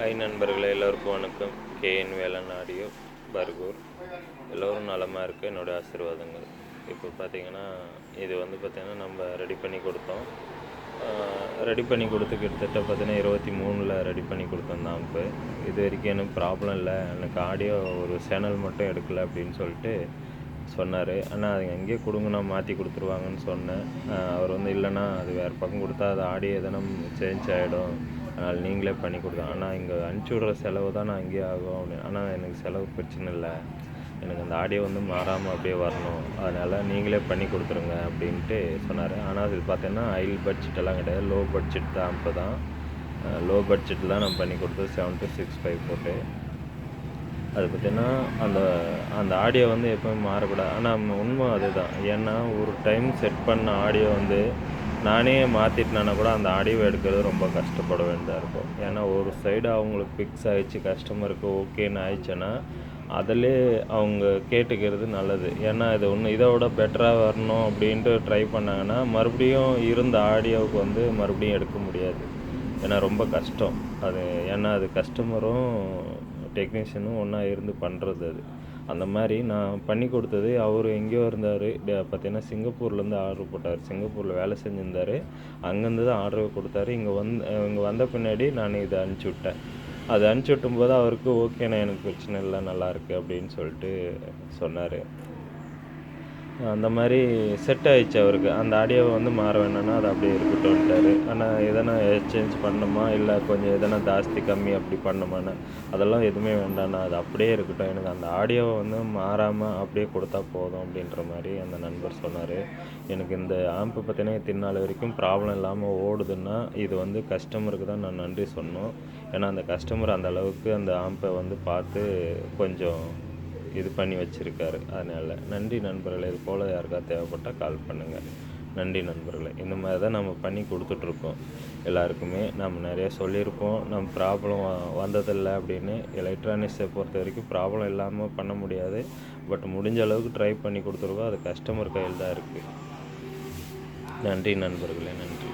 Hi நண்பர்களே எல்லோருக்கும் வணக்கம். K N Velan audio Bargur. எல்லோரும் நலமாக இருக்குது என்னோடய ஆசீர்வாதங்கள். இப்போ பார்த்தீங்கன்னா இது வந்து பார்த்திங்கன்னா நம்ம ரெடி பண்ணி கொடுத்தோம். ரெடி பண்ணி கொடுத்து கிட்டத்தட்ட பார்த்தீங்கன்னா இருபத்தி மூணில் ரெடி பண்ணி கொடுத்தோம் தான் இப்போ. இது வரைக்கும் எனக்கு ப்ராப்ளம் இல்லை. எனக்கு ஆடியோ ஒரு சேனல் மட்டும் எடுக்கலை அப்படின்னு சொல்லிட்டு சொன்னார். ஆனால் அது அங்கேயே கொடுங்க நான் மாற்றி கொடுத்துருவாங்கன்னு சொன்னேன். அவர் வந்து இல்லைன்னா அது வேறு பக்கம் கொடுத்தா அது ஆடியோ எதனா சேஞ்ச் ஆகிடும் அதனால் நீங்களே பண்ணி கொடுங்க. ஆனால் இங்கே அனுப்பிச்சி விட்ற செலவு தான் நான் அங்கேயே ஆகும் அப்படின்னு. ஆனால் எனக்கு செலவு பிரச்சனை இல்லை. எனக்கு அந்த ஆடியோ வந்து மாறாமல் அப்படியே வரணும். அதனால் நீங்களே பண்ணி கொடுத்துருங்க அப்படின்ட்டு சொன்னார். ஆனால் அது பார்த்தீங்கன்னா ஹைல் பட்ஜெட் எல்லாம் கிடையாது. லோ பட்ஜெட் தான் இப்போ தான். லோ பட்ஜெட்டில் தான் நான் பண்ணி கொடுத்தது. செவன் டு சிக்ஸ் ஃபைவ் போட்டு. அது பார்த்தீங்கன்னா அந்த அந்த ஆடியோ வந்து எப்போவுமே மாறக்கூடாது. ஆனால் உண்மை அதுதான். ஏன்னா ஒரு டைம் செட் பண்ண ஆடியோ வந்து நானே மாற்றிட்டேனா கூட அந்த ஆடியோ எடுக்கிறது ரொம்ப கஷ்டப்பட வேண்டியதாக இருக்கும். ஏன்னா ஒரு சைடு அவங்களுக்கு ஃபிக்ஸ் ஆகிடுச்சு கஸ்டமருக்கு ஓகேன்னு ஆயிடுச்சுன்னா அதிலே அவங்க கேட்டுக்கிறது நல்லது. ஏன்னா இது ஒன்று இதை விட பெட்டராக வரணும் அப்படின்ட்டு ட்ரை பண்ணாங்கன்னா மறுபடியும் இருந்த ஆடியோவுக்கு வந்து மறுபடியும் எடுக்க முடியாது. ஏன்னா ரொம்ப கஷ்டம். அது ஏன்னா அது கஸ்டமரும் டெக்னீஷியனும் ஒன்றா இருந்து பண்ணுறது அது. அந்த மாதிரி நான் பண்ணி கொடுத்தது அவர் எங்கேயோ இருந்தார். பார்த்தீங்கன்னா சிங்கப்பூர்லேருந்து ஆர்டர் போட்டார். சிங்கப்பூரில் வேலை செஞ்சுருந்தார். அங்கேருந்து தான் ஆர்டர் கொடுத்தாரு. இங்கே வந்து இங்கே வந்த பின்னாடி நான் இதை அனுப்பிச்சி விட்டேன். அது அனுப்பிச்சி விட்டும்போது அவருக்கு ஓகேண்ணா எனக்கு பிரச்சனை இல்லை. நல்லாயிருக்கு அப்படின்னு சொல்லிட்டு சொன்னார். அந்த மாதிரி செட் ஆயிடுச்சு அவருக்கு. அந்த ஆடியோவை வந்து மாற வேணாம்னா அது அப்படியே இருக்கட்டும்ட்டாரு ஆனால் எதனா எக்ஸ்சேஞ்ச் பண்ணணுமா இல்லை கொஞ்சம் எதனா ஜாஸ்தி கம்மி அப்படி பண்ணணுமான்னு அதெல்லாம் எதுவுமே வேண்டாம்ண்ணா அது அப்படியே இருக்கட்டும். எனக்கு அந்த ஆடியோவை வந்து மாறாமல் அப்படியே கொடுத்தா போதும் அப்படின்ற மாதிரி அந்த நண்பர் சொன்னார். எனக்கு இந்த ஆம்பு பார்த்தீங்கன்னா இத்தினால வரைக்கும் ப்ராப்ளம் இல்லாமல் ஓடுதுன்னா இது வந்து கஸ்டமருக்கு தான் நான் நன்றி சொன்னோம் ஏன்னா அந்த கஸ்டமர் அந்த அளவுக்கு அந்த ஆம்பை வந்து பார்த்து கொஞ்சம் இது பண்ணி வச்சுருக்காரு. அதனால் நன்றி நண்பர்களே இது போல் யாருக்காவது தேவைப்பட்டால் கால் பண்ணுங்கள் நன்றி நண்பர்களே இந்த மாதிரி தான் நம்ம பண்ணி கொடுத்துட்ருக்கோம். எல்லாருக்குமே நம்ம நிறைய சொல்லியிருப்போம். நம்ம ப்ராப்ளம் வந்ததில்லை அப்படின்னு. எலக்ட்ரானிக்ஸை பொறுத்த வரைக்கும் ப்ராப்ளம் இல்லாமல் பண்ண முடியாது. பட் முடிஞ்ச அளவுக்கு ட்ரை பண்ணி கொடுத்துருக்கோம். அது கஸ்டமர் கையில் தான் இருக்குது நன்றி நண்பர்களே நன்றி.